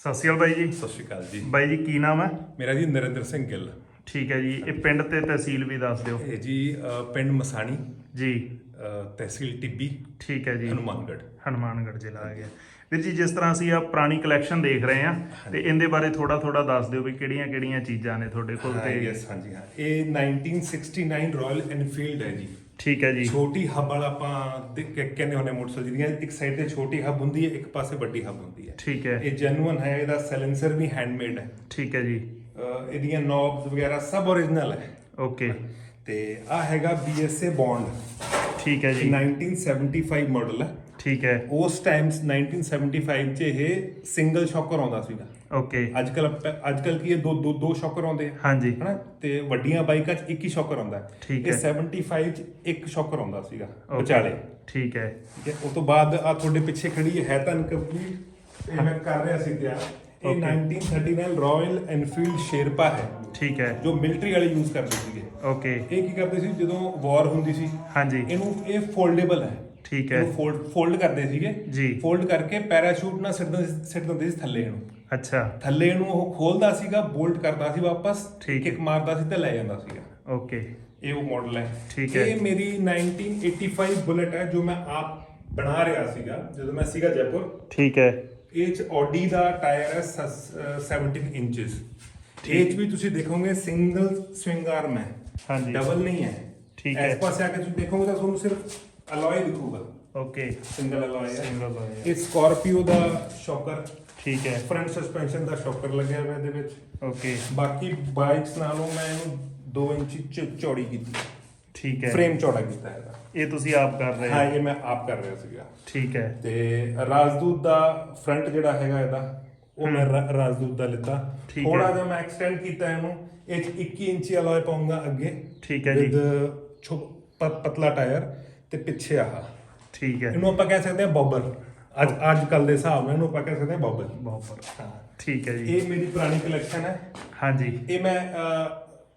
ਸਤਿ ਸ਼੍ਰੀ ਅਕਾਲ ਬਾਈ ਜੀ। ਸਤਿ ਸ਼੍ਰੀ ਅਕਾਲ ਜੀ। ਬਾਈ ਜੀ ਕੀ ਨਾਮ ਹੈ? ਮੇਰਾ ਜੀ ਨਰਿੰਦਰ ਸਿੰਘ ਗਿੱਲ। ਠੀਕ ਹੈ ਜੀ। ਇਹ ਪਿੰਡ ਤੇ ਤਹਿਸੀਲ ਵੀ ਦੱਸ ਦਿਓ। ਇਹ ਜੀ ਪਿੰਡ ਮਸਾਣੀ। ਜੀ। ਤਹਿਸੀਲ ਟਿੱਬੀ। ਠੀਕ ਹੈ ਜੀ। ਹਨੂਮਾਨਗੜ੍ਹ। ਹਨੂਮਾਨਗੜ੍ਹ ਜ਼ਿਲ੍ਹਾ ਆ ਗਿਆ ਵੀਰ ਜੀ ਜਿਸ ਤਰ੍ਹਾਂ ਅਸੀਂ ਆ ਪੁਰਾਣੀ ਕਲੈਕਸ਼ਨ ਦੇਖ ਰਹੇ ਆ ਤੇ ਇਹਦੇ ਬਾਰੇ ਥੋੜਾ ਥੋੜਾ ਦੱਸ ਦਿਓ ਵੀ ਕਿਹੜੀਆਂ ਕਿਹੜੀਆਂ ਚੀਜ਼ਾਂ ਨੇ ਤੁਹਾਡੇ ਕੋਲ ਤੇ। ਯੈਸ ਹਾਂਜੀ ਹਾਂ। ਇਹ 1969 ਰਾਇਲ ਐਨਫੀਲਡ ਹੈ ਜੀ। ਠੀਕ ਹੈ ਜੀ। ਛੋਟੀ ਹੱਬ ਵਾਲਾ ਆਪਾਂ ਤੇ ਕ- ਕਹਿੰਦੇ ਹੁੰਦੇ ਮੋਟਰਸਾਈਕਲ ਜਿਹਦੀਆਂ ਇੱਕ ਸਾਈਡ ਤੇ ਛੋਟੀ ਹੱਬ ਹੁੰਦੀ ਹੈ ਇੱਕ ਪਾਸੇ ਵੱਡੀ ਹੱਬ ਹੁੰਦੀ ਹੈ। ਠੀਕ ਹੈ। ਇਹ ਜੈਨੂਇਨ ਹੈ ਇਹਦਾ ਸਾਇਲੈਂਸਰ ਵੀ ਹੈਂਡਮੇਡ ਹੈ। ਠੀਕ ਹੈ ਜੀ। ਇਹਦੀਆਂ ਨੌਬਸ ਵਗੈਰਾ ਸਭ ਓਰੀਜਨਲ ਹੈ। ਓਕੇ। ਤੇ ਆ ਹੈਗਾ BSA ਬੌਂਡ ਠੀਕ ਹੈ ਜੀ। 1975 ਮਾਡਲ ਹੈ। ਠੀਕ ਹੈ। ਉਸ ਟਾਈਮ 1975 ਚ ਇਹ ਸਿੰਗਲ ਸ਼ੌਕਰ ਆਉਂਦਾ ਸੀਗਾ। ਓਕੇ ਅੱਜ ਕੱਲ ਅੱਜ ਕੱਲ ਕੀ ਇਹ ਦੋ ਦੋ ਦੋ ਸ਼ੌਕਰ ਆਉਂਦੇ ਆ। ਹਾਂਜੀ। ਹਨਾ? ਤੇ ਵੱਡੀਆਂ ਬਾਈਕਾਂ 'ਚ ਇੱਕ ਹੀ ਸ਼ੌਕਰ ਆਉਂਦਾ। ਹੈ। ਠੀਕ ਇਹ ਹੈ। 75 'ਚ ਇੱਕ ਸ਼ੌਕਰ ਆਉਂਦਾ ਸੀਗਾ ਵਿਚਾਲੇ। ਠੀਕ ਹੈ। ਠੀਕ ਹੈ? ਉਸ ਤੋਂ ਬਾਅਦ ਆ ਤੁਹਾਡੇ ਪਿੱਛੇ ਖੜੀ ਹੈ ਤਾਂ ਕੰਪਲੀਟ ਇਹ ਮੈਂ ਕਰ ਰਿਹਾ ਸੀ ਤਿਆਰ। ਇਹ Okay. 1939 ਰਾਇਲ ਐਨਫੀਲਡ ਸ਼ੇਰਪਾ ਹੈ। ਠੀਕ ਹੈ। ਜੋ ਮਿਲਟਰੀ ਵਾਲੇ ਯੂਜ਼ ਕਰਦੇ ਸੀਗੇ। ਓਕੇ ਇਹ ਕੀ ਕਰਦੇ ਸੀ? ਜਦੋਂ ਵਾਰ ਹੁੰਦੀ ਸੀ ਹਾਂਜੀ। ਇਹਨੂੰ ਇਹ ਫੋਲਡੇਬਲ ਹੈ। ਠੀਕ ਹੈ। ਇਹਨੂੰ ਫੋਲਡ ਫੋਲਡ ਕਰਦੇ ਸੀਗੇ। ਜੀ। ਫੋਲਡ ਕਰਕੇ ਪੈਰਾਸ਼ੂਟ ਨਾਲ ਸਿੱਟ ਦਿੰਦੇ ਸੀ ਥੱਲੇ ਇਹਨੂੰ। ਅੱਛਾ। ਥੱਲੇ ਇਹਨੂੰ ਉਹ ਖੋਲਦਾ ਸੀਗਾ ਬੋਲਟ ਕਰਦਾ ਸੀ ਵਾਪਸ ਠੀਕ। ਕਿਕ ਮਾਰਦਾ ਸੀ ਤੇ ਲੈ ਜਾਂਦਾ ਸੀਗਾ। ਓਕੇ। ਇਹ ਉਹ ਮਾਡਲ ਹੈ। ਠੀਕ ਹੈ। ਇਹ ਮੇਰੀ 1985 ਬੁਲਟ ਹੈ ਜੋ ਮੈਂ ਆਪ ਬਣਾ ਰਿਹਾ ਸੀਗਾ ਜਦੋਂ ਮੈਂ ਸੀਗਾ ਜੈਪੁਰ। ਠੀਕ ਹੈ। ਇਹ ਚ ਆਡੀ ਦਾ ਟਾਇਰ ਹੈ ਸਸ- ਅਹ 17 ਇੰਚਸ ਇਹ ਚ ਵੀ ਤੁਸੀਂ ਦੇਖੋਗੇ ਸਿੰਗਲ ਸਵਿੰਗ ਆਰਮ ਹੈ। ਹਾਂਜੀ। ਡਬਲ ਨਹੀਂ ਹੈ। ਠੀਕ ਹੈ। ਇਸ ਪਾਸੇ ਆ ਕੇ ਤੁਸੀਂ ਦੇਖੋਗੇ ਤਾਂ ਤੁਹਾਨੂੰ ਸਿਰਫ ਅਲੋਏ ਦਿਖੂਗਾ। ਓਕੇ। ਸਿੰਗਲ ਅਲੋਏ ਹੈ। ਸਿੰਗਲ ਇਹ ਸਕਾਰਪੀਓ ਦਾ ਸ਼ੌਕਰ ਠੀਕ ਹੈ। ਫਰੰਟ ਸਸਪੈਂਸ਼ਨ ਦਾ ਸ਼ੌਕਰ ਲੱਗਿਆ ਹੋਇਆ ਇਹਦੇ ਵਿੱਚ। ਓਕੇ ਬਾਕੀ ਬਾਈਕਸ ਨਾਲੋਂ ਮੈਂ ਇਹਨੂੰ 2 ਇੰਚ ਚੌੜੀ ਕੀਤੀ। ਠੀਕ ਹੈ। ਫਰੇਮ ਚੌੜਾ ਕੀਤਾ ਇਹਦਾ। ਇਹ ਤੁਸੀਂ ਆਪ ਕਰ ਰਹੇ ਹਾਂ ਹੋ? ਇਹ ਮੈਂ ਆਪ ਕਰ ਰਿਹਾ ਸੀਗਾ। ਠੀਕ ਹੈ। ਤੇ ਰਾਜਦੂਤ ਦਾ ਫਰੰਟ ਜਿਹੜਾ ਹੈਗਾ ਇਹਦਾ ਉਹ ਮੈਂ ਰਾਜਦੂਤ ਦਾ ਲਿੱਤਾ। ਥੋੜਾ ਜਿਹਾ ਮੈਂ ਐਕਸਟੈਂਡ ਕੀਤਾ ਇਹਨੂੰ। ਇਹ 'ਚ 21 ਇੰਚੀ ਅਲੋਏ ਪਾਉਂਗਾ ਅੱਗੇ। ਠੀਕ ਹੈ ਜੀ। ਪਤਲਾ ਟਾਇਰ ਤੇ ਪਿੱਛੇ ਆਹ। ਠੀਕ ਹੈ। ਇਹਨੂੰ ਆਪਾਂ ਕਹਿ ਸਕਦੇ ਹਾਂ ਬੋਬਰ ਅੱਜ ਅੱਜ ਕੱਲ ਦੇ ਹਿਸਾਬ ਨਾਲ ਇਹਨੂੰ ਆਪਾਂ ਕਹਿ ਸਕਦੇ ਹਾਂ ਬੋਬਰ ਬਹੁਤ ਹਾਂ। ਠੀਕ ਹੈ ਜੀ। ਇਹ ਮੇਰੀ ਪੁਰਾਣੀ ਕਲੈਕਸ਼ਨ ਹੈ। ਹਾਂਜੀ। ਇਹ ਮੈਂ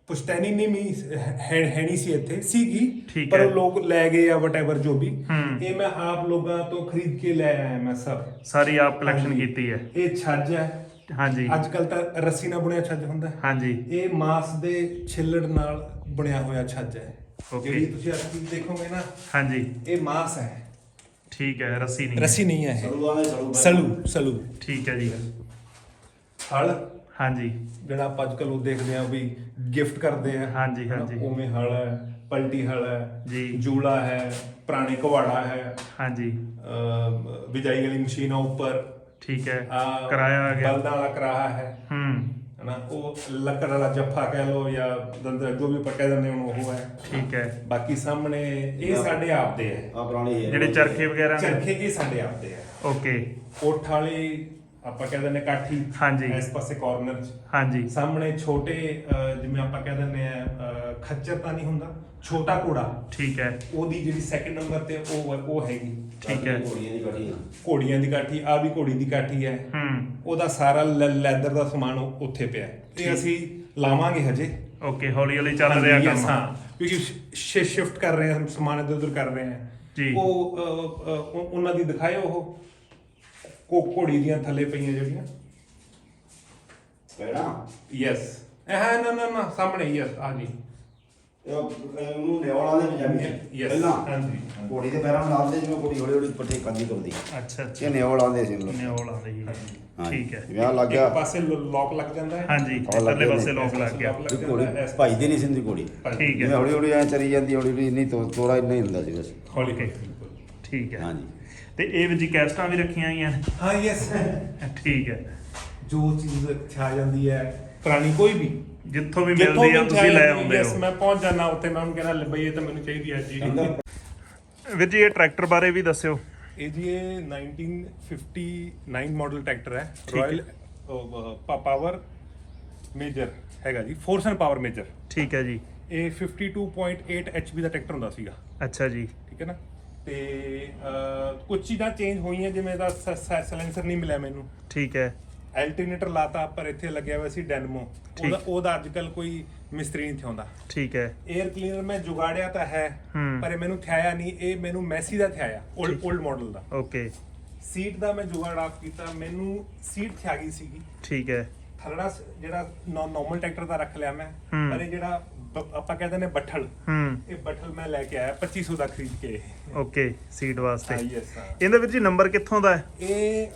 ਪੁਸ਼ਤੈਨੀ ਨਹੀਂ ਮੀ ਹੈ ਹੈ ਨਹੀਂ ਸੀ ਇੱਥੇ ਸੀਗੀ। ਪਰ। ਉਹ ਲੋਕ ਲੈ ਗਏ ਆ ਵਟਐਵਰ ਜੋ ਵੀ। ਇਹ ਮੈਂ ਆਪ ਲੋਕਾਂ ਤੋਂ ਖਰੀਦ ਕੇ ਲੈ ਆਇਆ ਮੈਂ ਸਭ। ਸਾਰੀ ਆਪ ਕਲੈਕਸ਼ਨ। ਕੀਤੀ ਹੈ। ਇਹ ਛੱਜ ਹੈ। ਹਾਂਜੀ। ਅੱਜ ਕੱਲ ਤਾਂ ਰੱਸੀ ਨਾਲ ਬੁਣਿਆ ਛੱਜ ਹੁੰਦਾ ਹੈ। ਹਾਂਜੀ। ਇਹ ਮਾਸ ਦੇ ਛਿੱਲੜ ਨਾਲ ਬਣਿਆ ਹੋਇਆ ਛੱਜ ਹੈ. ਜਿਹੜੀ ਤੁਸੀਂ ਅੱਜ ਦੇਖੋਗੇ ਨਾ ਹਾਂਜੀ। ਇਹ ਮਾਸ ਹੈ। ਠੀਕ ਹੈ ਰੱਸੀ ਨਹੀਂ। ਰੱਸੀ ਨਹੀਂ ਹੈ ਇਹ। ਸਲੂਆਂ ਦੇ ਸਲੂ ਸਲੂ ਸਲੂ। ਠੀਕ ਹੈ ਜੀ। ਹਲ? ਹਾਂਜੀ। ਜਿਹੜਾ ਆਪਾਂ ਅੱਜ ਕੱਲ ਉਹ ਦੇਖਦੇ ਆ ਵੀ ਗਿਫਟ ਕਰਦੇ ਆ ਹਾਂਜੀ, ਹਾਂਜੀ। ਉਵੇਂ ਹਲ ਹੈ ਪਲਟੀ ਹਲ ਹੈ ਜੀ। ਜੂਲਾ ਹੈ ਪੁਰਾਣੇ ਕੁਹਾੜਾ ਹੈ। ਹਾਂਜੀ। ਅਹ, ਬਿਜਾਈ ਵਾਲੀ ਮਸ਼ੀਨ ਆ ਉੱਪਰ। ਠੀਕ ਹੈ। ਆਹ, ਕਿਰਾਇਆ ਆ ਗਿਆ। ਬਲਦਾਂ ਵਾਲਾ ਕਰਾਹਾ ਹੈ। ਹੂੰ। ਹਨਾ? ਉਹ ਲੱਕੜ ਵਾਲਾ ਜੱਫਾ ਕਹਿ ਲਓ ਜਾਂ ਦੰਦਰ ਜੋ ਵੀ ਆਪਾਂ ਕਹਿ ਦਿੰਦੇ ਹਾਂ ਉਹ ਹੈ। ਠੀਕ ਹੈ। ਬਾਕੀ ਸਾਹਮਣੇ ਇਹ ਸਾਡੇ ਆਪ ਦੇ ਹੈ। ਆ ਪੁਰਾਣੀ ਹੈ ਜਿਹੜੇ ਚਰਖੇ ਵਗੈਰਾ ਨੇ? ਚਰਖੇ ਇਹ ਸਾਡੇ ਆਪ ਦੇ ਹੈ। ਓਕੇ। ਓਠ ਵਾਲੀ ਆਪਾਂ ਕਹਿ ਦਿੰਦੇ ਕਾਠੀ ਹਾਂਜੀ। ਇਸ ਪਾਸੇ ਕਾਰਨਰ 'ਚ। ਹਾਂਜੀ। ਸਾਹਮਣੇ ਛੋਟੇ ਜਿਵੇਂ ਆਪਾਂ ਕਹਿ ਦਿੰਦੇ ਆ ਖੱਚਰ ਤਾਂ ਨਹੀਂ ਹੁੰਦਾ ਛੋਟਾ ਘੋੜਾ। ਠੀਕ ਹੈ। ਉਹਦੀ ਜਿਹੜੀ ਸੈਕਿੰਡ ਨੰਬਰ ਤੇ ਉਹ ਉਹ ਹੈਗੀ। ਠੀਕ ਹੈ। ਘੋੜੀਆਂ ਦੀ ਕਠੀ ਆ। ਘੋੜੀਆਂ ਦੀ ਕਾਠੀ ਆ ਵੀ ਘੋੜੀ ਦੀ ਕਾਠੀ ਹੈ। ਹੂੰ। ਉਹਦਾ ਸਾਰਾ ਲੈਦਰ ਦਾ ਸਮਾਨ ਉਹ ਉੱਥੇ ਪਿਆ। ਹੈ। ਇਹ ਅਸੀਂ ਲਾਵਾਂਗੇ ਹਜੇ। ਓਕੇ ਹੌਲੀ ਹੌਲੀ ਚੱਲ ਰਿਹਾ yes, ਕੰਮ। ਹਾਂ ਕਿਉਂਕਿ ਸ਼ਿਫਟ ਕਰ ਰਹੇ ਹਾਂ ਸਮਾਨ ਇੱਧਰ ਉੱਧਰ ਕਰ ਰਹੇ ਹਾਂ। ਜੀ। ਉਹ ਉਹਨਾਂ ਦੀ ਦਿਖਾਇਓ ਉਹ। ਕੋ ਘੋੜੀ ਦੀਆਂ ਥੱਲੇ ਪਈਆਂ ਜਿਹੜੀਆਂ। ਪੈਣਾ ਯੈਸ ਹਾਂ ਨਾ ਨਾ ਨਾ ਸਾਹਮਣੇ ਯੈਸ ਆ ਜੀ ਇਹ ਉਹਨੂੰ ਨਿਵਾਲਾਂ ਦੇ ਪੰਜਾਬੀ Yes, ਪਹਿਲਾਂ ਹਾਂਜੀ। ਘੋੜੀ ਦੇ ਪੈਰਾਂ ਨਾਲ ਲਾਉਂਦੇ ਜਿਵੇਂ ਘੋੜੀ ਹੌਲੀ ਹੌਲੀ ਪੱਠੇ ਕੰਦੀ ਕਰਦੀ ਅੱਛਾ ਅੱਛਾ। ਇਹ ਨਿਵਾਲ ਆਉਂਦੇ ਸੀ ਲੋਕ ਨਿਓਲ ਆ। ਰਹੀ ਹੈ ਠੀਕ ਹੈ। ਵਿਆਹ ਲੱਗ ਗਿਆ। ਇੱਕ ਪਾਸੇ ਲੋਕ ਲੱਗ ਜਾਂਦਾ ਹੈ। ਹਾਂਜੀ ਲੱਗ ਇੱਧਰਲੇ ਗਏ ਪਾਸੇ। ਲੋਕ ਲੱਗ ਗਿਆ। ਲੱਗ ਇਹ ਜਾਂਦਾ ਘੋੜੀ ਭਾਈ ਦੀ ਨਹੀਂ ਸਿੰਦੀ ਘੋੜੀ। ਠੀਕ ਜਿਵੇਂ ਹੈ ਹੌਲੀ ਹੌਲੀ ਐ ਚਰੀ ਜਾਂਦੀ ਹੌਲੀ ਹੌਲੀ ਇੰਨੀ ਤੋ- ਤੋੜਾ ਇੰਨਾ ਹੀ ਹੁੰਦਾ ਸੀ ਬਸ। ਹੌਲੀ Okay. ਬਿਲਕੁਲ ਠੀਕ ਹੈ। ਹਾਂਜੀ। ਤੇ ਇਹ ਵਿੱਚ ਜੀ ਕੈਸਟਾਂ ਵੀ ਰੱਖੀਆਂ ਹੋਈਆਂ ਨੇ? ਹਾਂ ਯੈਸ ਠੀਕ ਹੈ। ਜੋ ਚੀਜ਼ ਛਾ ਜਾਂਦੀ ਹੈ ਪੁਰਾਣੀ ਕੋਈ ਵੀ। ਜਿੱਥੋਂ ਵੀ ਮਿਲਦੀ ਆ ਤੁਸੀਂ ਲੈ ਆਉਂਦੇ ਹੋ। ਮੈਂ ਪਹੁੰਚ ਜਾਣਾ ਉੱਥੇ ਮੈਂ ਉਹਨੂੰ ਕਹਿਣਾ ਬਈ ਇਹ ਤਾਂ ਮੈਨੂੰ ਚਾਹੀਦੀ ਹੈ ਜੀ ਵੀਰ ਜੀ ਇਹ ਟਰੈਕਟਰ ਬਾਰੇ ਵੀ ਦੱਸਿਓ। ਇਹ ਜੀ ਇਹ 1959 ਮਾਡਲ ਟਰੈਕਟਰ ਹੈ। ਹੈ। ਰਾਇਲ ਪਾਵਰ ਮੇਜਰ ਹੈਗਾ ਜੀ ਫੋਰਸ ਐਂਡ ਪਾਵਰ ਮੇਜਰ ਠੀਕ ਹੈ ਜੀ। ਇਹ 52.8 ਐਚਪੀ ਦਾ ਟਰੈਕਟਰ ਹੁੰਦਾ ਸੀਗਾ। ਅੱਛਾ ਜੀ। ਠੀਕ ਹੈ ਨਾ? ਤੇ ਕੁਝ ਚੀਜ਼ਾਂ ਚੇਂਜ ਹੋਈਆਂ ਜਿਵੇਂ ਦਾ ਸੈਲੈਂਸਰ ਨਹੀਂ ਮਿਲਿਆ ਮੈਨੂੰ। ਠੀਕ ਹੈ। ਐਲਟਰਨੇਟਰ ਲਾਤਾ ਪਰ ਇੱਥੇ ਲੱਗਿਆ ਹੋਇਆ ਸੀ ਡੈਨਮੋ। ਉਹਦਾ ਉਹਦਾ ਅੱਜਕੱਲ ਕੋਈ ਮਿਸਤਰੀ ਨਹੀਂ ਥਿਉਂਦਾ ਠੀਕ ਹੈ। 에ਅਰ ਕਲੀਨਰ ਮੈਂ ਜੁਗਾੜਿਆ ਤਾਂ ਹੈ ਪਰ ਇਹ ਮੈਨੂੰ ਥਿਆਇਆ ਨਹੀਂ। ਇਹ ਮੈਨੂੰ ਮੈਸੀ ਦਾ ਥਿਆਇਆ 올ਡ 올ਡ ਮਾਡਲ ਦਾ। ਓਕੇ ਸੀਟ ਦਾ ਮੈਂ ਜੁਗਾੜ ਕੀਤਾ। ਮੈਨੂੰ ਸੀਟ ਥਿਆ ਗਈ ਸੀਗੀ। ਠੀਕ ਹੈ। ਥਰੜਾ ਜਿਹੜਾ ਨਾਰਮਲ ਟਰੈਕਟਰ ਦਾ ਰੱਖ ਲਿਆ ਮੈਂ। ਪਰ ਇਹ ਜਿਹੜਾ ਆਪਾਂ ਕਹਿੰਦੇ ਨੇ ਬੱਠਲ। ਇਹ ਬੱਠਲ ਮੈਂ ਲੈ ਕੇ ਆਇਆ 2500 ਦਾ ਖਰੀਦ ਕੇ। ਓਕੇ ਸੀਟ ਵਾਸਤੇ। ah, ਇਹਦਾ ਵੀਰ ਜੀ ਨੰਬਰ ਕਿੱਥੋਂ ਦਾ ਹੈ? ਇਹ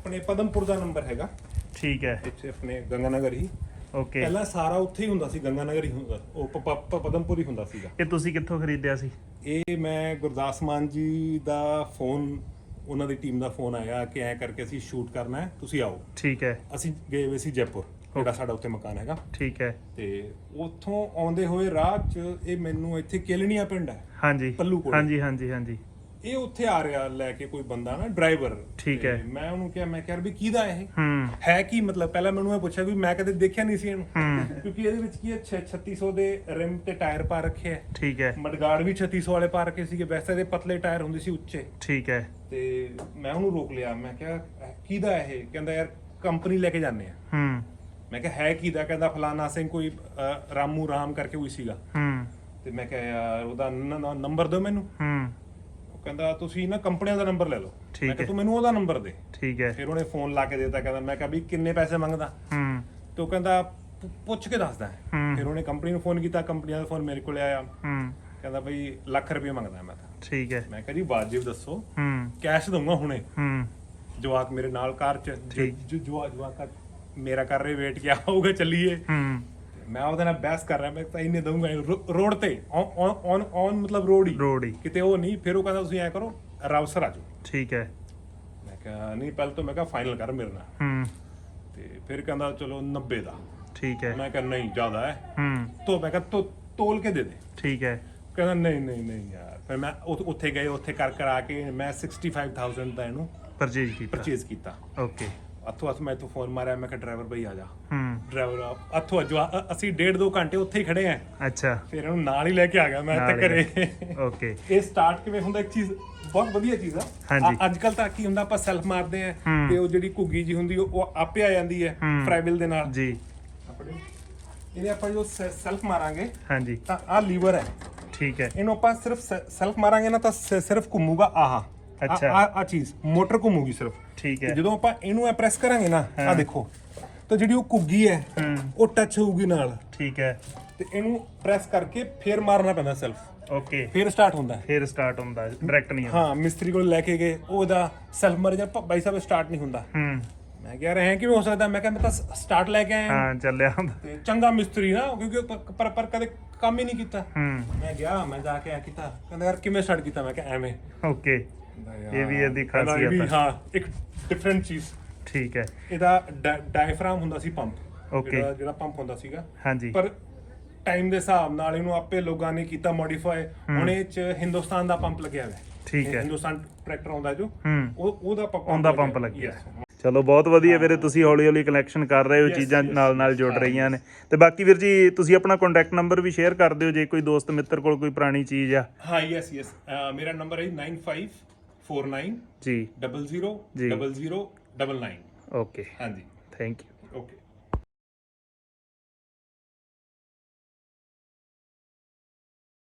ਆਪਣੇ ਪਦਮਪੁਰ ਦਾ ਨੰਬਰ ਹੈਗਾ। ਠੀਕ ਹੈ। ਇੱਥੇ ਆਪਣੇ ਗੰਗਾਨਗਰ ਹੀ। ਓਕੇ ਪਹਿਲਾਂ ਸਾਰਾ ਉੱਥੇ ਹੀ ਹੁੰਦਾ ਸੀ ਗੰਗਾਨਗਰ ਹੀ ਹੁੰਦਾ। ਉਹ ਪ- ਪ- ਪ- ਪਦਮਪੁਰ ਹੀ ਹੁੰਦਾ ਸੀਗਾ। ਇਹ ਤੁਸੀਂ ਕਿੱਥੋਂ ਖਰੀਦਿਆ ਸੀ? ਇਹ ਮੈਂ ਗੁਰਦਾਸ ਮਾਨ ਜੀ ਦਾ ਫੋਨ ਉਹਨਾਂ ਦੀ ਟੀਮ ਦਾ ਫੋਨ ਆਇਆ ਕਿ ਐ ਕਰਕੇ ਅਸੀਂ ਸ਼ੂਟ ਕਰਨਾ ਹੈ ਤੁਸੀਂ ਆਓ। ਠੀਕ ਹੈ। ਅਸੀਂ ਗਏ ਹੋਏ ਸੀ ਜੈਪੁਰ ਜਿਹੜਾ ਸਾਡਾ ਉੱਥੇ ਮਕਾਨ ਹੈਗਾ। ਠੀਕ ਹੈ। ਤੇ ਉੱਥੋਂ ਆਉਂਦੇ ਹੋਏ ਰਾਹ 'ਚ ਇਹ ਮੈਨੂੰ ਇੱਥੇ ਕੇਲਣੀਆਂ ਪਿੰਡ ਹੈ। ਹਾਂਜੀ। ਪੱਲੂ ਕੋਲ। ਹਾਂਜੀ ਹਾਂਜੀ ਹਾਂਜੀ। ਇਹ ਉੱਥੇ ਆ ਰਿਹਾ ਲੈ ਕੇ ਕੋਈ ਬੰਦਾ ਨਾ ਡਰਾਈਵਰ ਠੀਕ ਹੈ। ਮੈਂ ਉਹਨੂੰ ਕਿਹਾ ਮੈਂ ਕਿਹਾ ਵੀ ਕਿਹਦਾ ਇਹ? ਹੂੰ। ਕੀ ਮਤਲਬ? ਪਹਿਲਾਂ ਮੈਨੂੰ ਇਹ ਪੁੱਛਿਆ ਵੀ ਮੈਂ ਕਦੇ ਦੇਖਿਆ ਨਹੀਂ ਸੀ ਇਹਨੂੰ। ਕਿਉਂਕਿ ਇਹਦੇ ਵਿੱਚ ਕੀ ਹੈ 3600 ਦੇ ਰਿਮ ਤੇ ਟਾਇਰ ਪਾ ਰੱਖੇ ਹੈ ਠੀਕ ਹੈ। ਮਡਗਾੜ ਵੀ 3600 ਵਾਲੇ ਪਾ ਰੱਖੇ ਸੀਗੇ। ਵੈਸੇ ਇਹਦੇ ਪਤਲੇ ਟਾਇਰ ਹੁੰਦੇ ਸੀ ਉੱਚੇ। ਠੀਕ ਹੈ। ਤੇ ਮੈਂ ਉਹਨੂੰ ਰੋਕ ਲਿਆ। ਮੈਂ ਕਿਹਾ ਕਿਹਦਾ ਇਹ? ਕਹਿੰਦਾ ਯਾਰ ਕੰਪਨੀ ਲੈ ਕੇ ਜਾਂਦੇ ਆ। ਹੂੰ। ਮੈਂ ਕਿਹਾ ਹੈ ਕਿਹਦਾ? ਕਹਿੰਦਾ ਫਲਾਨਾ ਸਿੰਘ ਕੋਈ ਰਾਮੂ ਰਾਮ ਕਰਕੇ ਕੋਈ ਸੀਗਾ। ਹੂੰ। ਤੇ ਮੈਂ ਕਿਹਾ ਯਾਰ ਉਹਦਾ ਨੰਬਰ ਦਿਓ ਮੈਨੂੰ। ਹੂੰ। ਕਹਿੰਦਾ ਤੁਸੀਂ ਨਾ ਕੰਪਨੀਆਂ ਦਾ ਨੰਬਰ ਲੈ ਲਓ। ਮੈਂ। ਕਿਹਾ ਤੂੰ ਮੈਨੂੰ ਉਹਦਾ ਨੰਬਰ ਦੇ। ਠੀਕ ਹੈ। ਫਿਰ ਉਹਨੇ ਫੋਨ ਲਾ ਕੇ ਦਿੱਤਾ ਕਹਿੰਦਾ ਮੈਂ ਕਿਹਾ ਵੀ ਕਿੰਨੇ ਪੈਸੇ ਮੰਗਦਾ? ਹੂੰ। ਤੇ ਉਹ ਕਹਿੰਦਾ ਪੁ- ਪੁੱਛ ਕੇ ਦੱਸਦਾ ਹੈ। ਫਿਰ ਉਹਨੇ ਕੰਪਨੀ ਨੂੰ ਫੋਨ ਕੀਤਾ ਕੰਪਨੀ ਦਾ ਫੋਨ ਮੇਰੇ ਕੋਲ ਆਇਆ। ਹੂੰ। ਕਹਿੰਦਾ ਬਈ ਲੱਖ ਰੁਪਏ ਮੰਗਦਾ ਮੈਂ ਤਾਂ। ਠੀਕ ਹੈ। ਮੈਂ ਕਿਹਾ ਜੀ ਵਾਜਿਬ ਦੱਸੋ। ਹੂੰ। ਕੈਸ਼ ਦਊਂਗਾ ਹੁਣੇ। ਹੂੰ। ਜਵਾਕ ਮੇਰੇ ਨਾਲ ਕਾਰ ਚ। ਜੋ ਜੋ ਜਵਾਕ ਮੇਰਾ ਕਰ ਰਹੇ ਵੇਟ ਕਿਆ ਹੋਊਗਾ ਚੱਲੀਏ। ਹੂੰ। ਮੈਂ ਉਹਦੇ ਨਾਲ ਬਹਿਸ ਕਰ ਰਿਹਾ ਮੈਂ ਤਾਂ ਇੰਨੇ ਦਊਂਗਾ ਰੋਡ ਤੇ ਔਨ ਔਨ ਮਤਲਬ ਰੋਡ ਹੀ ਰੋਡ ਹੀ ਕਿਤੇ ਉਹ ਨਹੀਂ ਫਿਰ ਉਹ ਕਹਿੰਦਾ ਤੁਸੀਂ ਐ ਕਰੋ ਰਾਵਸਰ ਆ ਜਾਓ। ਠੀਕ ਹੈ। ਮੈਂ ਕਿਹਾ ਨਹੀਂ ਪਹਿਲਾਂ ਤਾਂ ਮੈਂ ਕਿਹਾ ਫਾਈਨਲ ਕਰ ਮੇਰੇ ਨਾਲ। ਹੂੰ। ਤੇ ਫਿਰ ਕਹਿੰਦਾ ਚਲੋ 90 ਦਾ। ਠੀਕ ਹੈ। ਮੈਂ ਕਿਹਾ ਨਹੀਂ ਜ਼ਿਆਦਾ ਹੈ। ਹੂੰ। ਤੋ ਮੈਂ ਕਿਹਾ ਤੋ ਤੋਲ ਕੇ ਦੇ ਦੇ। ਠੀਕ ਹੈ। ਕਹਿੰਦਾ ਨਹੀਂ ਨਹੀਂ ਨਹੀਂ ਯਾਰ। ਫਿਰ ਮੈਂ ਉੱਥੇ ਗਏ ਉੱਥੇ ਕਰ ਕਰਾ ਕੇ ਮੈਂ 65000 ਦਾ ਇਹਨੂੰ ਪਰਚੇਜ ਕੀਤਾ। ਪਰਚੇਜ਼ ਕੀਤਾ। ਓਕੇ ਹੱਥੋਂ ਹੱਥ ਮੈਂ ਤੋਂ ਫੋਨ ਮਾਰਿਆ ਮੈਂ ਕਿਹਾ ਡਰਾਈਵਰ ਬਈ ਆ ਜਾ। ਹੂੰ। ਡਰਾਈਵਰ ਹੱਥੋਂ ਅੱਜ ਅਸੀਂ ਡੇਢ ਦੋ ਘੰਟੇ ਉੱਥੇ ਹੀ ਖੜੇ ਆਂ। ਅੱਛਾ। ਫਿਰ ਇਹਨੂੰ ਨਾਲ ਹੀ ਲੈ ਕੇ ਆ ਗਿਆ ਮੈਂ ਇੱਥੇ ਹੀ ਘਰੇ। ਓਕੇ। ਇਹ ਸਟਾਰਟ ਕਿਵੇਂ ਹੁੰਦਾ ਇੱਕ ਚੀਜ਼ ਬਹੁਤ ਵਧੀਆ ਚੀਜ਼ ਆ। ਅੱਜ ਕੱਲ ਤਾਂ ਕੀ ਹੁੰਦਾ ਆਪਾਂ ਸੈਲਫ ਮਾਰਦੇ ਆ। ਤੇ ਉਹ ਜਿਹੜੀ ਘੁੱਗੀ ਜੀ ਹੁੰਦੀ ਉਹ ਆਪੇ ਆ ਜਾਂਦੀ ਹੈ। ਫਰਾਈਵਲ ਦੇ ਨਾਲ। ਜੀ। ਆਪਣੇ ਇਹਦੇ ਆਪਾਂ ਜੋ ਸੈਲਫ ਮਾਰਾਂਗੇ ਹਾਂਜੀ। ਤਾਂ ਆਹ ਲੀਵਰ ਹੈ। ਠੀਕ ਹੈ। ਇਹਨੂੰ ਆਪਾਂ ਸਿਰਫ ਸੈਲਫ ਮਾਰਾਂਗੇ ਨਾ ਤਾਂ ਸਿਰਫ ਘੁੰਮੂਗਾ ਆਹ। ਅੱਛਾ। ਆ ਆ ਚੀਜ਼ ਮੋਟਰ ਘੁੰਮੂਗੀ ਸਿਰਫ। ਠੀਕ ਹੈ। ਜਦੋਂ ਆਪਾਂ ਇਹਨੂੰ ਐ ਪ੍ਰੈਸ ਕਰਾਂਗੇ ਨਾ। ਆ ਦੇਖੋ ਤਾਂ ਜਿਹੜੀ ਉਹ ਘੁੱਗੀ ਹੈ ਉਹ ਟੱਚ ਹੋਊਗੀ ਨਾਲ। ਠੀਕ ਹੈ। ਤੇ ਇਹਨੂੰ ਪ੍ਰੈਸ ਕਰਕੇ ਫੇਰ ਮਾਰਨਾ ਪੈਂਦਾ ਸੈਲਫ ਓਕੇ ਫੇਰ ਸਟਾਰਟ ਹੁੰਦਾ। ਫਿਰ ਸਟਾਰਟ ਹੁੰਦਾ ਡਾਇਰੈਕਟ ਨਹੀਂ ਹਾਂ ਮਿਸਤਰੀ ਕੋਲ ਲੈ ਕੇ ਗਏ ਉਹਦਾ ਸੈਲਫ ਮਾਰ ਜਾ ਬਾਈ ਸਾਹਿਬ ਸਟਾਰਟ ਨਹੀਂ ਹੁੰਦਾ। ਹੂੰ। ਮੈਂ ਕਿਹਾ ਰਹੇ ਕਿਵੇਂ ਹੋ ਸਕਦਾ? ਮੈਂ ਕਿਹਾ ਮੈਂ ਤਾਂ ਸਟਾਰਟ ਲੈ ਕੇ ਆਇਆ ਹਾਂ। ਚੱਲਿਆ ਹੁੰਦਾ। ਤੇ ਚੰਗਾ ਮਿਸਤਰੀ ਨਾ ਕਿਉਂਕਿ ਪਰ ਪਰ ਕਦੇ ਕੰਮ ਹੀ ਨਹੀਂ ਕੀਤਾ। ਹੂੰ। ਮੈਂ ਗਿਆ ਮੈਂ ਜਾ ਕੇ ਆ ਕੀਤਾ। ਕਹਿੰਦਾ ਯਾਰ ਕਿਵੇਂ ਸਟਾਰਟ ਕੀਤਾ? ਮੈਂ ਕਿਹਾ ਐਵੇਂ। ਓਕੇ ਇਹ ਵੀ ਇਹਦੀ ਕਹਿੰਦਾ ਇਹ ਵੀ ਖਾਸੀਅਤ ਹੈ ਹਾਂ ਇੱਕ ਡਿਫਰੈਂਟ ਚੀਜ਼। ਠੀਕ ਹੈ। ਇਹਦਾ ਡਾਇਫਰਾਮ ਹੁੰਦਾ ਸੀ ਪੰਪ Okay. ਜਿਹੜਾ ਪੰਪ ਹੁੰਦਾ ਸੀਗਾ। ਹਾਂਜੀ। ਪਰ ਟਾਈਮ ਦੇ ਹਿਸਾਬ ਨਾਲ ਇਹਨੂੰ ਆਪੇ ਲੋਕਾਂ ਨੇ ਕੀਤਾ ਮੋਡੀਫਾਈ ਹੁਣ ਇਹ ਚ ਹਿੰਦੁਸਤਾਨ ਦਾ ਪੰਪ ਲੱਗਿਆ ਹੋਇਆ। ਹੈ ਠੀਕ ਹੈ। ਹਿੰਦੁਸਤਾਨ ਟਰੈਕਟਰ ਆਉਂਦਾ ਜੋ। ਉਹ ਉਹਦਾ ਪੰਪ ਉਹਦਾ ਪੰਪ ਲੱਗਿਆ. ਚਲੋ ਬਹੁਤ ਵਧੀਆ ਵੀਰੇ ਤੁਸੀਂ ਹੌਲੀ ਹੌਲੀ ਕਲੈਕਸ਼ਨ ਕਰ ਰਹੇ ਹੋ ਚੀਜ਼ਾਂ ਨਾਲ ਨਾਲ ਜੁੜ ਰਹੀਆਂ ਨੇ। ਤੇ ਬਾਕੀ ਵੀਰ ਜੀ ਤੁਸੀਂ ਆਪਣਾ ਕੰਟੈਕਟ ਨੰਬਰ ਵੀ ਸ਼ੇਅਰ ਕਰ ਦਿਓ ਜੇ ਕੋਈ ਦੋਸਤ ਮਿੱਤਰ ਕੋਲ ਕੋਈ ਪੁਰਾਣੀ ਚੀਜ਼ ਆ। ਹਾਂ ਯੈਸ ਯੈਸ ਮੇਰਾ ਨੰਬਰ ਹੈ 9549 ਜੀ। 00 ਜੀ। 0099 ਓਕੇ ਹਾਂਜੀ। Thank you okay